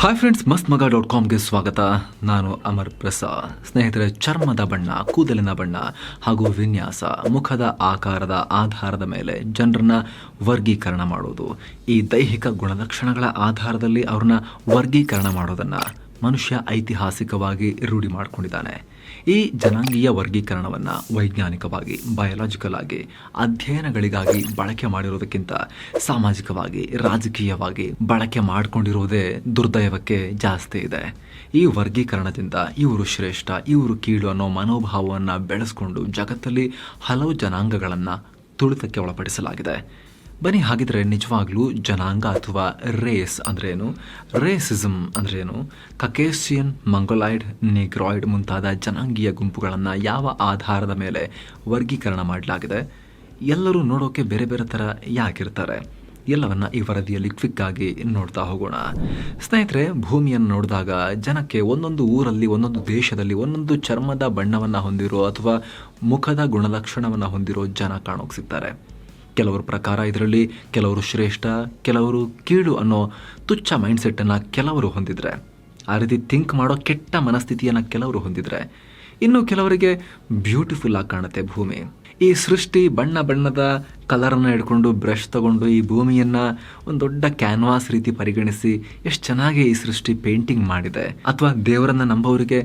Hi friends ಮಸ್ತ್ ಮಗ dot ಕಾಮ್ಗೆ ಸ್ವಾಗತ. ನಾನು ಅಮರ್ ಪ್ರಸಾದ್. ಸ್ನೇಹಿತರೆ, ಚರ್ಮದ ಬಣ್ಣ, ಕೂದಲಿನ ಬಣ್ಣ ಹಾಗೂ ವಿನ್ಯಾಸ, ಮುಖದ ಆಕಾರದ ಆಧಾರದ ಮೇಲೆ ಜನರನ್ನ ವರ್ಗೀಕರಣ ಮಾಡುವುದು. ಈ ದೈಹಿಕ ಗುಣಲಕ್ಷಣಗಳ ಆಧಾರದಲ್ಲಿ ಅವ್ರನ್ನ ವರ್ಗೀಕರಣ ಮಾಡೋದನ್ನ ಮನುಷ್ಯ ಐತಿಹಾಸಿಕವಾಗಿ ರೂಢಿ ಮಾಡಿಕೊಂಡಿದ್ದಾನೆ. ಈ ಜನಾಂಗೀಯ ವರ್ಗೀಕರಣವನ್ನು ವೈಜ್ಞಾನಿಕವಾಗಿ ಬಯಾಲಜಿಕಲ್ ಆಗಿ, ಅಧ್ಯಯನಗಳಿಗಾಗಿ ಬಳಕೆ ಮಾಡಿರೋದಕ್ಕಿಂತ ಸಾಮಾಜಿಕವಾಗಿ, ರಾಜಕೀಯವಾಗಿ ಬಳಕೆ ಮಾಡಿಕೊಂಡಿರುವುದೇ ದುರ್ದೈವಕ್ಕೆ ಜಾಸ್ತಿ ಇದೆ. ಈ ವರ್ಗೀಕರಣದಿಂದ ಇವರು ಶ್ರೇಷ್ಠ, ಇವರು ಕೀಳು ಅನ್ನೋ ಮನೋಭಾವವನ್ನು ಬೆಳೆಸ್ಕೊಂಡು ಜಗತ್ತಲ್ಲಿ ಹಲವು ಜನಾಂಗಗಳನ್ನು ತುಳಿತಕ್ಕೆ ಒಳಪಡಿಸಲಾಗಿದೆ. ಬನ್ನಿ, ಹಾಗಿದ್ರೆ ನಿಜವಾಗ್ಲೂ ಜನಾಂಗ ಅಥವಾ ರೇಸ್ ಅಂದ್ರೇನು ರೇಸಿಸಮ್ ಅಂದ್ರೇನು ಕಕೇಸಿಯನ್ ಮಂಗೊಲಾಯ್ಡ್ ನಿಗ್ರಾಯ್ಡ್ ಮುಂತಾದ ಜನಾಂಗೀಯ ಗುಂಪುಗಳನ್ನು ಯಾವ ಆಧಾರದ ಮೇಲೆ ವರ್ಗೀಕರಣ ಮಾಡಲಾಗಿದೆ? ಎಲ್ಲರೂ ನೋಡೋಕೆ ಬೇರೆ ಬೇರೆ ಥರ ಯಾಕಿರ್ತಾರೆ ಎಲ್ಲವನ್ನ ಈ ವರದಿಯಲ್ಲಿ ಕ್ವಿಕ್ ಆಗಿ ನೋಡ್ತಾ ಹೋಗೋಣ. ಸ್ನೇಹಿತರೆ, ಭೂಮಿಯನ್ನು ನೋಡಿದಾಗ ಜನಕ್ಕೆ ಒಂದೊಂದು ಊರಲ್ಲಿ, ಒಂದೊಂದು ದೇಶದಲ್ಲಿ, ಒಂದೊಂದು ಚರ್ಮದ ಬಣ್ಣವನ್ನು ಹೊಂದಿರೋ ಅಥವಾ ಮುಖದ ಗುಣಲಕ್ಷಣವನ್ನು ಹೊಂದಿರೋ ಜನ ಕಾಣೋಕೆ ಸಿಗ್ತಾರೆ. ಕೆಲವರ ಪ್ರಕಾರ ಇದರಲ್ಲಿ ಕೆಲವರು ಶ್ರೇಷ್ಠ, ಕೆಲವರು ಕೀಳು ಅನ್ನೋ ತುಚ್ಛ ಮೈಂಡ್ಸೆಟ್ಟನ್ನು ಕೆಲವರು ಹೊಂದಿದರೆ. ಆ ರೀತಿ ಥಿಂಕ್ ಮಾಡೋ ಕೆಟ್ಟ ಮನಸ್ಥಿತಿಯನ್ನು ಕೆಲವರು ಹೊಂದಿದರೆ, ಇನ್ನು ಕೆಲವರಿಗೆ ಬ್ಯೂಟಿಫುಲ್ ಆಗಿ ಕಾಣುತ್ತೆ ಭೂಮಿ. ಈ ಸೃಷ್ಟಿ ಬಣ್ಣ ಬಣ್ಣದ ಕಲರನ್ನು ಹಿಡ್ಕೊಂಡು ಬ್ರಷ್ ತಗೊಂಡು ಈ ಭೂಮಿಯನ್ನು ಒಂದು ದೊಡ್ಡ ಕ್ಯಾನ್ವಾಸ್ ರೀತಿ ಪರಿಗಣಿಸಿ ಎಷ್ಟು ಚೆನ್ನಾಗಿ ಈ ಸೃಷ್ಟಿ ಪೇಂಟಿಂಗ್ ಮಾಡಿದೆ. ಅಥವಾ ದೇವರನ್ನ ನಂಬೋರಿಗೆ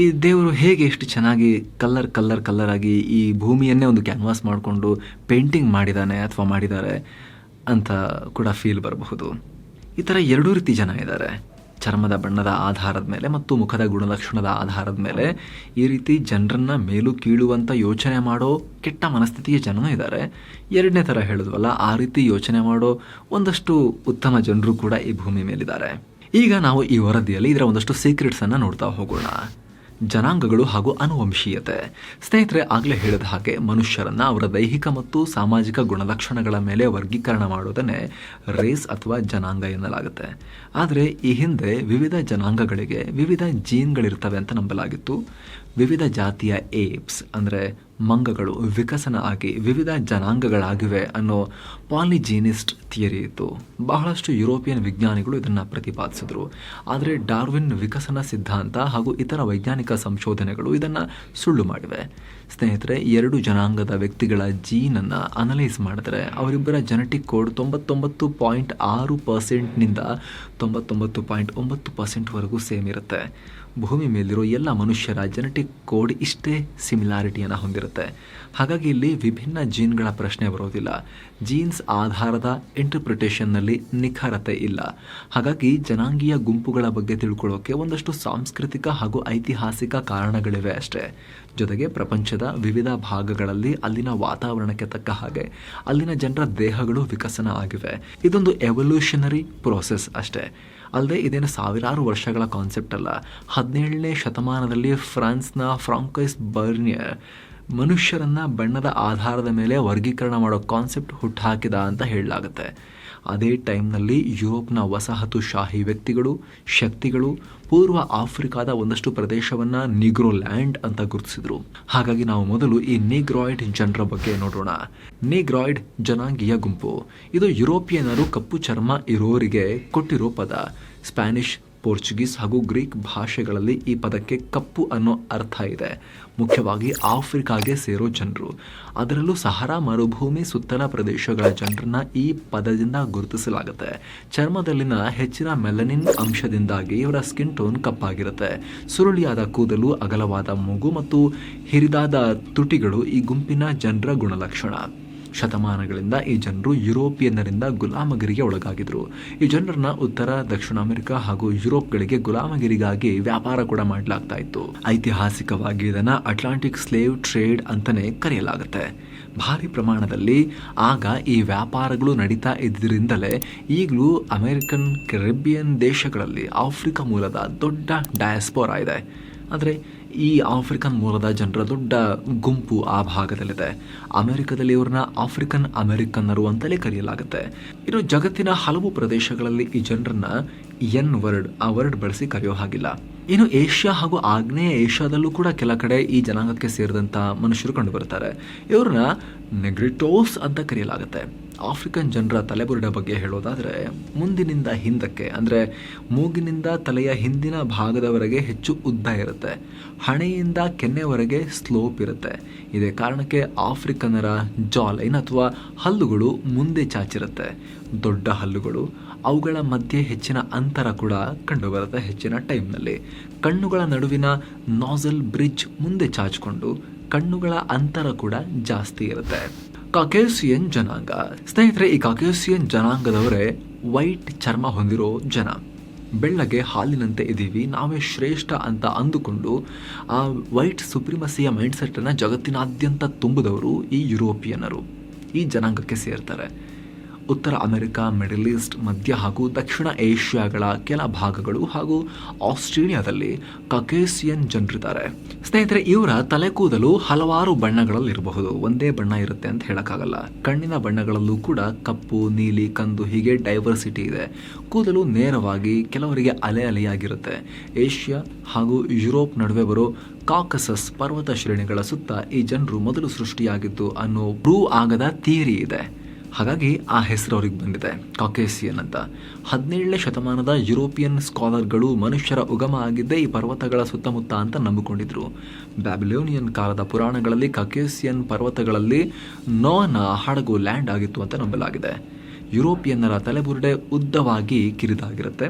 ಈ ದೇವರು ಹೇಗೆ ಎಷ್ಟು ಚೆನ್ನಾಗಿ ಕಲರ್ ಕಲರ್ ಕಲರ್ ಆಗಿ ಈ ಭೂಮಿಯನ್ನೇ ಒಂದು ಕ್ಯಾನ್ವಾಸ್ ಮಾಡಿಕೊಂಡು ಪೇಂಟಿಂಗ್ ಮಾಡಿದ್ದಾನೆ ಅಥವಾ ಮಾಡಿದ್ದಾರೆ ಅಂತ ಕೂಡ ಫೀಲ್ ಬರಬಹುದು. ಈ ಥರ ಎರಡೂ ರೀತಿ ಜನ ಇದ್ದಾರೆ. ಚರ್ಮದ ಬಣ್ಣದ ಆಧಾರದ ಮೇಲೆ ಮತ್ತು ಮುಖದ ಗುಣಲಕ್ಷಣದ ಆಧಾರದ ಮೇಲೆ ಈ ರೀತಿ ಜನರನ್ನ ಮೇಲು ಕೀಳುವಂಥ ಯೋಚನೆ ಮಾಡೋ ಕೆಟ್ಟ ಮನಸ್ಥಿತಿಯ ಜನನೂ ಇದ್ದಾರೆ ಎರಡನೇ ಥರ ಹೇಳಿದ್ವಲ್ಲ, ಆ ರೀತಿ ಯೋಚನೆ ಮಾಡೋ ಒಂದಷ್ಟು ಉತ್ತಮ ಜನರು ಕೂಡ ಈ ಭೂಮಿ ಮೇಲಿದ್ದಾರೆ. ಈಗ ನಾವು ಈ ವರದಿಯಲ್ಲಿ ಇದರ ಒಂದಷ್ಟು ಸೀಕ್ರೆಟ್ಸನ್ನು ನೋಡ್ತಾ ಹೋಗೋಣ. ಜನಾಂಗಗಳು ಹಾಗೂ ಅನುವಂಶೀಯತೆ. ಸ್ನೇಹಿತರೆ, ಆಗಲೇ ಹೇಳಿದ ಹಾಗೆ ಮನುಷ್ಯರನ್ನ ಅವರ ದೈಹಿಕ ಮತ್ತು ಸಾಮಾಜಿಕ ಗುಣಲಕ್ಷಣಗಳ ಮೇಲೆ ವರ್ಗೀಕರಣ ಮಾಡೋದನ್ನೇ ರೇಸ್ ಅಥವಾ ಜನಾಂಗ ಎನ್ನಲಾಗುತ್ತೆ. ಆದರೆ, ಈ ಹಿಂದೆ ವಿವಿಧ ಜನಾಂಗಗಳಿಗೆ ವಿವಿಧ ಜೀನ್ಗಳಿರ್ತವೆ ಅಂತ ನಂಬಲಾಗಿತ್ತು. ವಿವಿಧ ಜಾತಿಯ ಏಪ್ಸ್ ಅಂದರೆ ಮಂಗಗಳು ವಿಕಸನ ಆಗಿ ವಿವಿಧ ಜನಾಂಗಗಳಾಗಿವೆ ಅನ್ನೋ ಪಾಲಿಜೀನಿಸ್ಟ್ ಥಿಯರಿ ಇತ್ತು. ಬಹಳಷ್ಟು ಯುರೋಪಿಯನ್ ವಿಜ್ಞಾನಿಗಳು ಇದನ್ನು ಪ್ರತಿಪಾದಿಸಿದ್ರು. ಆದರೆ ಡಾರ್ವಿನ್ ವಿಕಸನ ಸಿದ್ಧಾಂತ ಹಾಗೂ ಇತರ ವೈಜ್ಞಾನಿಕ ಸಂಶೋಧನೆಗಳು ಇದನ್ನು ಸುಳ್ಳು ಮಾಡಿವೆ. ಸ್ನೇಹಿತರೆ, ಎರಡು ಜನಾಂಗದ ವ್ಯಕ್ತಿಗಳ ಜೀನನ್ನು ಅನಲೈಸ್ ಮಾಡಿದ್ರೆ ಅವರಿಬ್ಬರ ಜೆನೆಟಿಕ್ ಕೋಡ್ ತೊಂಬತ್ತೊಂಬತ್ತು ಪಾಯಿಂಟ್ ಆರು ಪರ್ಸೆಂಟ್ನಿಂದ ತೊಂಬತ್ತೊಂಬತ್ತು ಪಾಯಿಂಟ್ ಒಂಬತ್ತು ಪರ್ಸೆಂಟ್ವರೆಗೂ ಸೇಮ್ ಇರುತ್ತೆ. ಭೂಮಿ ಮೇಲಿರೋ ಎಲ್ಲ ಮನುಷ್ಯರ ಜೆನೆಟಿಕ್ ಕೋಡ್ ಇಷ್ಟೇ ಸಿಮಿಲಾರಿಟಿಯನ್ನು ಹೊಂದಿರುತ್ತೆ. ಹಾಗಾಗಿ ಇಲ್ಲಿ ವಿಭಿನ್ನ ಜೀನ್ಗಳ ಪ್ರಶ್ನೆ ಬರೋದಿಲ್ಲ. ಜೀನ್ಸ್ ಆಧಾರದ ಇಂಟರ್ಪ್ರಿಟೇಷನ್ನಲ್ಲಿ ನಿಖರತೆ ಇಲ್ಲ. ಹಾಗಾಗಿ ಜನಾಂಗೀಯ ಗುಂಪುಗಳ ಬಗ್ಗೆ ತಿಳ್ಕೊಳ್ಳೋಕೆ ಒಂದಷ್ಟು ಸಾಂಸ್ಕೃತಿಕ ಹಾಗೂ ಐತಿಹಾಸಿಕ ಕಾರಣಗಳಿವೆ ಅಷ್ಟೇ. ಜೊತೆಗೆ ಪ್ರಪಂಚದ ವಿವಿಧ ಭಾಗಗಳಲ್ಲಿ ಅಲ್ಲಿನ ವಾತಾವರಣಕ್ಕೆ ತಕ್ಕ ಹಾಗೆ ಅಲ್ಲಿನ ಜನರ ದೇಹಗಳು ವಿಕಸನ ಆಗಿವೆ. ಇದೊಂದು ಎವಲ್ಯೂಷನರಿ ಪ್ರೋಸೆಸ್ ಅಷ್ಟೇ. ಅಲ್ಲದೆ ಇದೇನು ಸಾವಿರಾರು ವರ್ಷಗಳ ಕಾನ್ಸೆಪ್ಟ್ ಅಲ್ಲ. ಹದಿನೇಳನೇ ಶತಮಾನದಲ್ಲಿ ಫ್ರಾನ್ಸ್ನ ಫ್ರಾಂಕೈಸ್ ಬರ್ನಿಯರ್ ಮನುಷ್ಯರನ್ನ ಬಣ್ಣದ ಆಧಾರದ ಮೇಲೆ ವರ್ಗೀಕರಣ ಮಾಡೋ ಕಾನ್ಸೆಪ್ಟ್ ಹುಟ್ಟುಹಾಕಿದ ಅಂತ ಹೇಳಲಾಗುತ್ತೆ. ಅದೇ ಟೈಮ್ನಲ್ಲಿ ಯುರೋಪ್ನ ವಸಾಹತುಶಾಹಿ ವ್ಯಕ್ತಿಗಳು, ಶಕ್ತಿಗಳು ಪೂರ್ವ ಆಫ್ರಿಕಾದ ಒಂದಷ್ಟು ಪ್ರದೇಶವನ್ನ ನಿಗ್ರೋ ಲ್ಯಾಂಡ್ ಅಂತ ಗುರುತಿಸಿದ್ರು. ಹಾಗಾಗಿ ನಾವು ಮೊದಲು ಈ ನಿಗ್ರಾಯ್ಡ್ ಜನರ ಬಗ್ಗೆ ನೋಡೋಣ. ನಿಗ್ರಾಯ್ಡ್ ಜನಾಂಗೀಯ ಗುಂಪು. ಇದು ಯುರೋಪಿಯನರು ಕಪ್ಪು ಚರ್ಮ ಇರೋರಿಗೆ ಕೊಟ್ಟಿರೋ ಪದ. ಸ್ಪ್ಯಾನಿಷ್ ಪೋರ್ಚುಗೀಸ್ ಹಾಗೂ ಗ್ರೀಕ್ ಭಾಷೆಗಳಲ್ಲಿ ಈ ಪದಕ್ಕೆ ಕಪ್ಪು ಅನ್ನೋ ಅರ್ಥ ಇದೆ. ಮುಖ್ಯವಾಗಿ ಆಫ್ರಿಕಾಗೆ ಸೇರೋ ಜನರು. ಅದರಲ್ಲೂ ಸಹರಾ ಮರುಭೂಮಿ ಸುತ್ತಲ ಪ್ರದೇಶಗಳ ಜನರನ್ನ ಈ ಪದದಿಂದ ಗುರುತಿಸಲಾಗುತ್ತೆ. ಚರ್ಮದಲ್ಲಿನ ಹೆಚ್ಚಿನ ಮೆಲನಿನ್ ಅಂಶದಿಂದಾಗಿ ಇವರ ಸ್ಕಿನ್ ಟೋನ್ ಕಪ್ಪಾಗಿರುತ್ತೆ. ಸುರುಳಿಯಾದ ಕೂದಲು, ಅಗಲವಾದ ಮೂಗು ಮತ್ತು ಹಿರಿದಾದ ತುಟಿಗಳು ಈ ಗುಂಪಿನ ಜನರ ಗುಣಲಕ್ಷಣ. ಶತಮಾನಗಳಿಂದ ಈ ಜನರು ಯುರೋಪಿಯನ್ನರಿಂದ ಗುಲಾಮಗಿರಿಗೆ ಒಳಗಾಗಿದ್ರು. ಈ ಜನರನ್ನ ಉತ್ತರ, ದಕ್ಷಿಣ ಅಮೆರಿಕ ಹಾಗೂ ಯುರೋಪ್ಗಳಿಗೆ ಗುಲಾಮಗಿರಿಗಾಗಿ ವ್ಯಾಪಾರ ಕೂಡ ಮಾಡಲಾಗ್ತಾ ಇತ್ತು ಐತಿಹಾಸಿಕವಾಗಿ ಇದನ್ನ ಅಟ್ಲಾಂಟಿಕ್ ಸ್ಲೇವ್ ಟ್ರೇಡ್ ಅಂತಲೇ ಕರೆಯಲಾಗುತ್ತೆ. ಭಾರಿ ಪ್ರಮಾಣದಲ್ಲಿ ಆಗ ಈ ವ್ಯಾಪಾರಗಳು ನಡೀತಾ ಇದ್ದರಿಂದಲೇ ಈಗಲೂ ಅಮೆರಿಕನ್ ಕೆರೆಬಿಯನ್ ದೇಶಗಳಲ್ಲಿ ಆಫ್ರಿಕಾ ಮೂಲದ ದೊಡ್ಡ ಡಯಾಸ್ಪೋರಾ ಇದೆ. ಆದರೆ ಈ ಆಫ್ರಿಕನ್ ಮೂಲದ ಜನರ ದೊಡ್ಡ ಗುಂಪು ಆ ಭಾಗದಲ್ಲಿದೆ. ಅಮೆರಿಕದಲ್ಲಿ ಇವ್ರನ್ನ ಆಫ್ರಿಕನ್ ಅಮೆರಿಕನ್ನರು ಅಂತಲೇ ಕರೆಯಲಾಗುತ್ತೆ. ಇನ್ನು ಜಗತ್ತಿನ ಹಲವು ಪ್ರದೇಶಗಳಲ್ಲಿ ಈ ಜನರನ್ನ ಎನ್ ವರ್ಡ್ ಆ ವರ್ಡ್ ಬಳಸಿ ಕರೆಯೋ ಹಾಗಿಲ್ಲ. ಇನ್ನು ಏಷ್ಯಾ ಹಾಗೂ ಆಗ್ನೇಯ ಏಷ್ಯಾದಲ್ಲೂ ಕೂಡ ಕೆಲ ಕಡೆ ಈ ಜನಾಂಗಕ್ಕೆ ಸೇರಿದಂಥ ಮನುಷ್ಯರು ಕಂಡುಬರ್ತಾರೆ ಇವ್ರನ್ನ ನೆಗ್ರಿಟೋಸ್ ಅಂತ ಕರೆಯಲಾಗುತ್ತೆ. ಆಫ್ರಿಕನ್ ಜನರ ತಲೆಬುರುಡೆ ಬಗ್ಗೆ ಹೇಳೋದಾದರೆ, ಮುಂದಿನಿಂದ ಹಿಂದಕ್ಕೆ, ಅಂದರೆ ಮೂಗಿನಿಂದ ತಲೆಯ ಹಿಂದಿನ ಭಾಗದವರೆಗೆ ಹೆಚ್ಚು ಉದ್ದ ಇರುತ್ತೆ. ಹಣೆಯಿಂದ ಕೆನ್ನೆವರೆಗೆ ಸ್ಲೋಪ್ ಇರುತ್ತೆ. ಇದೇ ಕಾರಣಕ್ಕೆ ಆಫ್ರಿಕನ್ನರ ಜಾಲೈನ್ ಅಥವಾ ಹಲ್ಲುಗಳು ಮುಂದೆ ಚಾಚಿರುತ್ತೆ. ದೊಡ್ಡ ಹಲ್ಲುಗಳು, ಅವುಗಳ ಮಧ್ಯೆ ಹೆಚ್ಚಿನ ಅಂತರ ಕೂಡ ಕಂಡುಬರುತ್ತೆ ಹೆಚ್ಚಿನ ಟೈಮ್ನಲ್ಲಿ. ಕಣ್ಣುಗಳ ನಡುವಿನ ನಾಸಲ್ ಬ್ರಿಡ್ಜ್ ಮುಂದೆ ಚಾಚಿಕೊಂಡು ಕಣ್ಣುಗಳ ಅಂತರ ಕೂಡ ಜಾಸ್ತಿ ಇರುತ್ತೆ. ಕಾಕೇಸಿಯನ್ ಜನಾಂಗ. ಸ್ನೇಹಿತರೆ, ಈ ಕಾಕೇಸಿಯನ್ ಜನಾಂಗದವರೇ ವೈಟ್ ಚರ್ಮ ಹೊಂದಿರೋ ಜನ. ಬೆಳ್ಳಗೆ ಹಾಲಿನಂತೆ ಇದ್ದೀವಿ, ನಾವೇ ಶ್ರೇಷ್ಠ ಅಂತ ಅಂದುಕೊಂಡು ಆ ವೈಟ್ ಸುಪ್ರಿಮಸಿಯ ಮೈಂಡ್ಸೆಟ್ಟನ್ನು ಜಗತ್ತಿನಾದ್ಯಂತ ತುಂಬಿದವರು ಈ ಯುರೋಪಿಯನ್ನರು ಈ ಜನಾಂಗಕ್ಕೆ ಸೇರ್ತಾರೆ. ಉತ್ತರ ಅಮೆರಿಕ, ಮಿಡಲ್ ಈಸ್ಟ್, ಮಧ್ಯ ಹಾಗೂ ದಕ್ಷಿಣ ಏಷ್ಯಾಗಳ ಕೆಲ ಭಾಗಗಳು ಹಾಗೂ ಆಸ್ಟ್ರೇಲಿಯಾದಲ್ಲಿ ಕಕೇಸಿಯನ್ ಜನರಿದ್ದಾರೆ. ಸ್ನೇಹಿತರೆ, ಇವರ ತಲೆ ಕೂದಲು ಹಲವಾರು ಬಣ್ಣಗಳಲ್ಲಿರಬಹುದು ಒಂದೇ ಬಣ್ಣ ಇರುತ್ತೆ ಅಂತ ಹೇಳಕ್ಕಾಗಲ್ಲ. ಕಣ್ಣಿನ ಬಣ್ಣಗಳಲ್ಲೂ ಕೂಡ ಕಪ್ಪು, ನೀಲಿ, ಕಂದು ಹೀಗೆ ಡೈವರ್ಸಿಟಿ ಇದೆ. ಕೂದಲು ನೇರವಾಗಿ ಕೆಲವರಿಗೆ ಅಲೆ ಅಲೆಯಾಗಿರುತ್ತೆ. ಏಷ್ಯಾ ಹಾಗೂ ಯುರೋಪ್ ನಡುವೆ ಬರೋ ಕಾಕಸಸ್ ಪರ್ವತ ಶ್ರೇಣಿಗಳ ಸುತ್ತ ಈ ಜನರು ಮೊದಲು ಸೃಷ್ಟಿಯಾಗಿದ್ದು ಅನ್ನೋ ಪ್ರೂವ್ ಆಗದ ಥಿಯರಿ ಇದೆ. ಹಾಗಾಗಿ ಆ ಹೆಸರು ಅವ್ರಿಗೆ ಬಂದಿದೆ ಕಾಕೇಸಿಯನ್ ಅಂತ. ಹದಿನೇಳನೇ ಶತಮಾನದ ಯುರೋಪಿಯನ್ ಸ್ಕಾಲರ್ಗಳು ಮನುಷ್ಯರ ಉಗಮ ಆಗಿದ್ದೇ ಈ ಪರ್ವತಗಳ ಸುತ್ತಮುತ್ತ ಅಂತ ನಂಬಿಕೊಂಡಿದ್ರು. ಬ್ಯಾಬಿಲೋನಿಯನ್ ಕಾಲದ ಪುರಾಣಗಳಲ್ಲಿ ಕಾಕೇಸಿಯನ್ ಪರ್ವತಗಳಲ್ಲಿ ನೋನ ಹಡಗು ಲ್ಯಾಂಡ್ ಆಗಿತ್ತು ಅಂತ ನಂಬಲಾಗಿದೆ. ಯುರೋಪಿಯನ್ನರ ತಲೆಬುರುಡೆ ಉದ್ದವಾಗಿ ಕಿರಿದಾಗಿರುತ್ತೆ,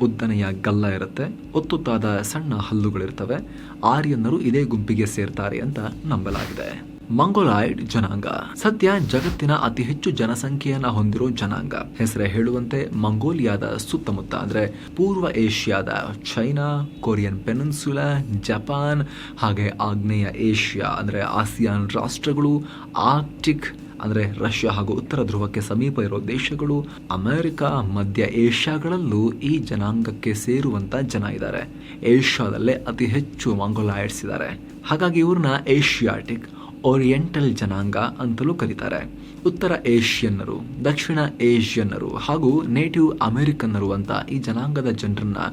ಉದ್ದನೆಯ ಗಲ್ಲ ಇರುತ್ತೆ, ಒತ್ತುತ್ತಾದ ಸಣ್ಣ ಹಲ್ಲುಗಳಿರ್ತವೆ, ಆರ್ಯನ್ನರು ಇದೇ ಗುಂಪಿಗೆ ಸೇರ್ತಾರೆ ಅಂತ ನಂಬಲಾಗಿದೆ. ಮಂಗೋಲಾಯ್ಡ್ ಜನಾಂಗ. ಸದ್ಯ ಜಗತ್ತಿನ ಅತಿ ಹೆಚ್ಚು ಜನಸಂಖ್ಯೆಯನ್ನ ಹೊಂದಿರೋ ಜನಾಂಗ. ಹೆಸರೇ ಹೇಳುವಂತೆ ಮಂಗೋಲಿಯಾದ ಸುತ್ತಮುತ್ತ ಅಂದ್ರೆ ಪೂರ್ವ ಏಷ್ಯಾದ ಚೈನಾ, ಕೊರಿಯನ್ ಪೆನಿನ್ಸುಲಾ, ಜಪಾನ್, ಹಾಗೆ ಆಗ್ನೇಯ ಏಷ್ಯಾ ಅಂದ್ರೆ ಆಸಿಯಾನ್ ರಾಷ್ಟ್ರಗಳು, ಆರ್ಕ್ಟಿಕ್ ಅಂದ್ರೆ ರಷ್ಯಾ ಹಾಗೂ ಉತ್ತರ ಧ್ರುವಕ್ಕೆ ಸಮೀಪ ಇರೋ ದೇಶಗಳು, ಅಮೆರಿಕ, ಮಧ್ಯ ಏಷ್ಯಾಗಳಲ್ಲೂ ಈ ಜನಾಂಗಕ್ಕೆ ಸೇರುವಂತ ಜನ ಇದ್ದಾರೆ ಏಷ್ಯಾದಲ್ಲೇ ಅತಿ ಹೆಚ್ಚು ಮಂಗೋಲಾಯ್ಡ್ಸ್ ಇದ್ದಾರೆ ಹಾಗಾಗಿ ಇವ್ರನ್ನ ಏಷ್ಯಾಟಿಕ್ ಓರಿಯೆಂಟಲ್ ಜನಾಂಗ ಅಂತಲೂ ಕರೀತಾರೆ. ಉತ್ತರ ಏಷ್ಯನ್ನರು, ದಕ್ಷಿಣ ಏಷ್ಯನ್ನರು ಹಾಗೂ ನೇಟಿವ್ ಅಮೆರಿಕನ್ನರು ಅಂತ ಈ ಜನಾಂಗದ ಜನರನ್ನು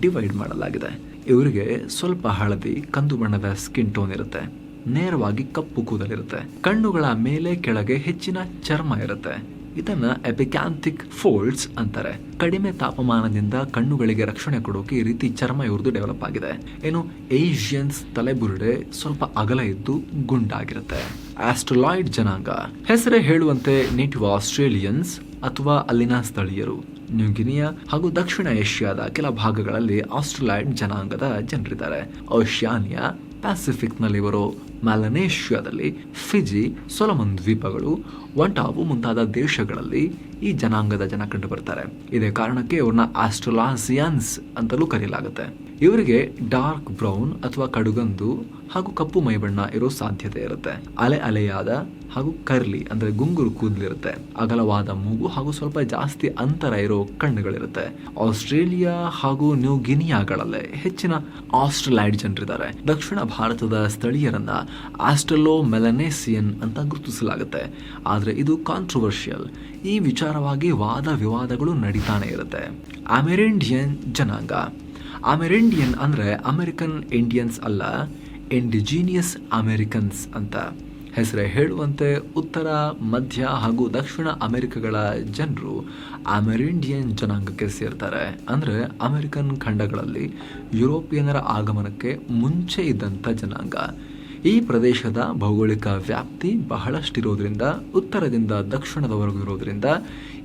ಡಿವೈಡ್ ಮಾಡಲಾಗಿದೆ. ಇವರಿಗೆ ಸ್ವಲ್ಪ ಹಳದಿ, ಕಂದು ಬಣ್ಣದ ಸ್ಕಿನ್ ಟೋನ್ ಇರುತ್ತೆ. ನೇರವಾಗಿ ಕಪ್ಪು ಕೂದಲಿರುತ್ತೆ. ಕಣ್ಣುಗಳ ಮೇಲೆ ಕೆಳಗೆ ಹೆಚ್ಚಿನ ಚರ್ಮ ಇರುತ್ತೆ. ಇದನ್ನ ಎಪಿಕ್ಯಾಂಥಿಕ್ ಫೋಲ್ಡ್ಸ್ ಅಂತಾರೆ. ಕಡಿಮೆ ತಾಪಮಾನದಿಂದ ಕಣ್ಣುಗಳಿಗೆ ರಕ್ಷಣೆ ಕೊಡೋಕೆ ಈ ರೀತಿ ಚರ್ಮ ಇವ್ರದ್ದು ಡೆವಲಪ್ ಆಗಿದೆ. ಏನು ಏಷ್ಯನ್ಸ್ ತಲೆಬುರುಡೆ ಸ್ವಲ್ಪ ಅಗಲ ಇದ್ದು ಗುಂಡಾಗಿರುತ್ತೆ. ಆಸ್ಟ್ರಲಾಯ್ಡ್ ಜನಾಂಗ. ಹೆಸರೇ ಹೇಳುವಂತೆ ನೇಟಿವ್ ಆಸ್ಟ್ರೇಲಿಯನ್ಸ್ ಅಥವಾ ಅಲ್ಲಿನ ಸ್ಥಳೀಯರು ನ್ಯೂಗಿನಿಯಾ ಹಾಗೂ ದಕ್ಷಿಣ ಏಷ್ಯಾದ ಕೆಲ ಭಾಗಗಳಲ್ಲಿ ಆಸ್ಟ್ರಲಾಯ್ಡ್ ಜನಾಂಗದ ಜನರಿದ್ದಾರೆ. ಓಷ್ಯಾನಿಯಾ ಪ್ಯಾಸಿಫಿಕ್ನಲ್ಲಿ ಬರೋ ಮ್ಯಾಲನೇಷ್ಯಾದಲ್ಲಿ ಫಿಜಿ ಸೊಲಮನ್ ದ್ವೀಪಗಳು ಒಂಟಾವು ಮುಂತಾದ ದೇಶಗಳಲ್ಲಿ ಈ ಜನಾಂಗದ ಜನ ಕಂಡು ಬರ್ತಾರೆ ಇದೇ ಕಾರಣಕ್ಕೆ ಇವ್ರನ್ನ ಆಸ್ಟ್ರೋಲಾಸಿಯನ್ಸ್ ಅಂತಲೂ ಕರೆಯಲಾಗುತ್ತೆ ಇವರಿಗೆ ಡಾರ್ಕ್ ಬ್ರೌನ್ ಅಥವಾ ಕಡುಗಂದು ಹಾಗೂ ಕಪ್ಪು ಮೈಬಣ್ಣ ಇರೋ ಸಾಧ್ಯತೆ ಇರುತ್ತೆ. ಅಲೆ ಅಲೆಯಾದ ಹಾಗೂ ಕರ್ಲಿ, ಅಂದ್ರೆ ಗುಂಗುರು ಕೂದಲಿರುತ್ತೆ. ಅಗಲವಾದ ಮೂಗು ಹಾಗೂ ಸ್ವಲ್ಪ ಜಾಸ್ತಿ ಅಂತರ ಇರೋ ಕಣ್ಣುಗಳಿರುತ್ತೆ. ಆಸ್ಟ್ರೇಲಿಯಾ ಹಾಗೂ ನ್ಯೂ ಗಿನಿಯಾಗಳಲ್ಲೇ ಹೆಚ್ಚಿನ ಆಸ್ಟ್ರಲೈಡ್ ಜನರಿದ್ದಾರೆ. ದಕ್ಷಿಣ ಭಾರತದ ಸ್ಥಳೀಯರನ್ನ ಆಸ್ಟ್ರಲೋ ಮೆಲನೇಸಿಯನ್ ಅಂತ ಗುರುತಿಸಲಾಗುತ್ತೆ. ಆದರೆ ಇದು ಕಾಂಟ್ರವರ್ಷಿಯಲ್ ಈ ವಿಚಾರವಾಗಿ ವಾದ ವಿವಾದಗಳು ನಡೀತಾನೆ ಇರುತ್ತೆ. ಅಮೆರಿಂಡಿಯನ್ ಜನಾಂಗ. ಅಮೆರಿಂಡಿಯನ್ ಅಂದ್ರೆ ಅಮೆರಿಕನ್ ಇಂಡಿಯನ್ಸ್ ಅಲ್ಲ ಇಂಡಿಜಿನಿಯಸ್ ಅಮೆರಿಕನ್ಸ್ ಅಂತ ಹೆಸರೇ ಹೇಳುವಂತೆ ಉತ್ತರ, ಮಧ್ಯ ಹಾಗೂ ದಕ್ಷಿಣ ಅಮೆರಿಕಗಳ ಜನರು ಅಮೆರಿಂಡಿಯನ್ ಜನಾಂಗಕ್ಕೆ ಸೇರ್ತಾರೆ. ಅಂದರೆ ಅಮೆರಿಕನ್ ಖಂಡಗಳಲ್ಲಿ ಯುರೋಪಿಯನ್ನರ ಆಗಮನಕ್ಕೆ ಮುಂಚೆ ಇದ್ದಂಥ ಜನಾಂಗ. ಈ ಪ್ರದೇಶದ ಭೌಗೋಳಿಕ ವ್ಯಾಪ್ತಿ ಬಹಳಷ್ಟಿರೋದ್ರಿಂದ, ಉತ್ತರದಿಂದ ದಕ್ಷಿಣದವರೆಗೂ ಇರೋದ್ರಿಂದ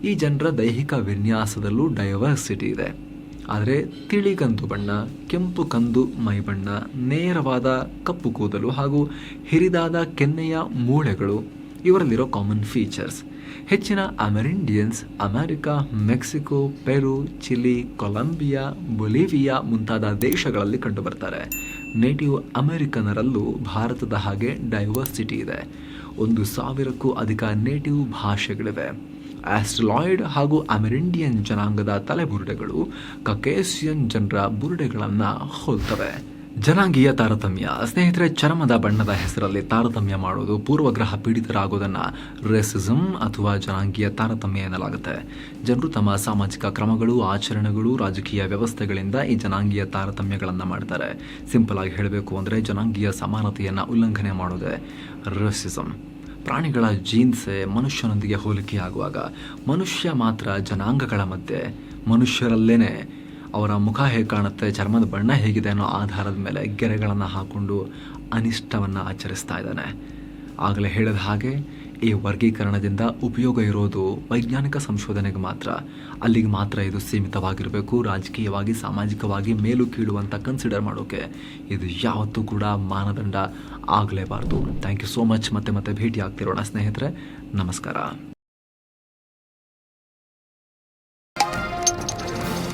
ಈ ಜನರ ದೈಹಿಕ ವಿನ್ಯಾಸದಲ್ಲೂ ಡೈವರ್ಸಿಟಿ ಇದೆ. ಆದರೆ ತಿಳಿ ಕಂದು ಬಣ್ಣ, ಕೆಂಪು ಕಂದು ಮೈಬಣ್ಣ ನೇರವಾದ ಕಪ್ಪು ಕೂದಲು ಹಾಗೂ ಹಿರಿದಾದ ಕೆನ್ನೆಯ ಮೂಳೆಗಳು, ಇವರಲ್ಲಿರೋ ಕಾಮನ್ ಫೀಚರ್ಸ್ ಹೆಚ್ಚಿನ Amerindians, America, Mexico, Peru, Chile, Colombia, Bolivia ಮುಂತಾದ ದೇಶಗಳಲ್ಲಿ ಕಂಡುಬರ್ತಾರೆ ನೇಟಿವ್ ಅಮೆರಿಕನರಲ್ಲೂ ಭಾರತದ ಹಾಗೆ ಡೈವರ್ಸಿಟಿ ಇದೆ. ಒಂದು ಸಾವಿರಕ್ಕೂ ಅಧಿಕ ನೇಟಿವ್ ಭಾಷೆಗಳಿವೆ. ಆಸ್ಟ್ರಲಾಯ್ಡ್ ಹಾಗೂ ಅಮೆರಿಂಡಿಯನ್ ಜನಾಂಗದ ತಲೆಬುರುಡೆಗಳು ಕಕೇಸಿಯನ್ ಜನರ ಬುರುಡೆಗಳನ್ನು ಹೋಲ್ತವೆ. ಜನಾಂಗೀಯ ತಾರತಮ್ಯ, ಸ್ನೇಹಿತರೆ, ಚರ್ಮದ ಬಣ್ಣದ ಹೆಸರಲ್ಲಿ ತಾರತಮ್ಯ ಮಾಡುವುದು ಪೂರ್ವಗ್ರಹ ಪೀಡಿತರಾಗೋದನ್ನು ರೇಸಿಸಂ ಅಥವಾ ಜನಾಂಗೀಯ ತಾರತಮ್ಯ ಎನ್ನಲಾಗುತ್ತೆ. ಜನರು ತಮ್ಮ ಸಾಮಾಜಿಕ ಕ್ರಮಗಳು, ಆಚರಣೆಗಳು, ರಾಜಕೀಯ ವ್ಯವಸ್ಥೆಗಳಿಂದ ಈ ಜನಾಂಗೀಯ ತಾರತಮ್ಯಗಳನ್ನು ಮಾಡ್ತಾರೆ. ಸಿಂಪಲ್ ಆಗಿ ಹೇಳಬೇಕು ಅಂದರೆ ಜನಾಂಗೀಯ ಸಮಾನತೆಯನ್ನು ಉಲ್ಲಂಘನೆ ಮಾಡೋದೇ ರೇಸಿಸಂ ಪ್ರಾಣಿಗಳ ಜೀನ್ಸೆ ಮನುಷ್ಯನೊಂದಿಗೆ ಹೋಲಿಕೆಯಾಗುವಾಗ ಮನುಷ್ಯ ಮಾತ್ರ ಜನಾಂಗಗಳ ಮಧ್ಯೆ ಮನುಷ್ಯರಲ್ಲೇ ಅವರ ಮುಖ ಹೇಗೆ ಕಾಣುತ್ತೆ, ಚರ್ಮದ ಬಣ್ಣ ಹೇಗಿದೆ ಅನ್ನೋ ಆಧಾರದ ಮೇಲೆ ಗೆರೆಗಳನ್ನು ಹಾಕ್ಕೊಂಡು ಅನಿಷ್ಟವನ್ನು ಆಚರಿಸ್ತಾ ಇದ್ದಾನೆ. ಆಗಲೇ ಹೇಳಿದ ಹಾಗೆ ಈ ವರ್ಗೀಕರಣದಿಂದ ಉಪಯೋಗ ಇರೋದು ವೈಜ್ಞಾನಿಕ ಸಂಶೋಧನೆಗೆ ಮಾತ್ರ. ಅಲ್ಲಿಗೆ ಮಾತ್ರ ಇದು ಸೀಮಿತವಾಗಿರಬೇಕು, ರಾಜಕೀಯವಾಗಿ, ಸಾಮಾಜಿಕವಾಗಿ ಮೇಲು ಕೀಳು ಅಂತ ಕನ್ಸಿಡರ್ ಮಾಡೋಕೆ. ಇದು ಯಾವತ್ತೂ ಕೂಡ ಮಾನದಂಡ ಆಗಲೇಬಾರ್ದು. ಥ್ಯಾಂಕ್ ಯು ಸೋ ಮಚ್ ಮತ್ತೆ ಮತ್ತೆ ಭೇಟಿ ಆಗ್ತಿರೋಣ ಸ್ನೇಹಿತರೆ. ನಮಸ್ಕಾರ.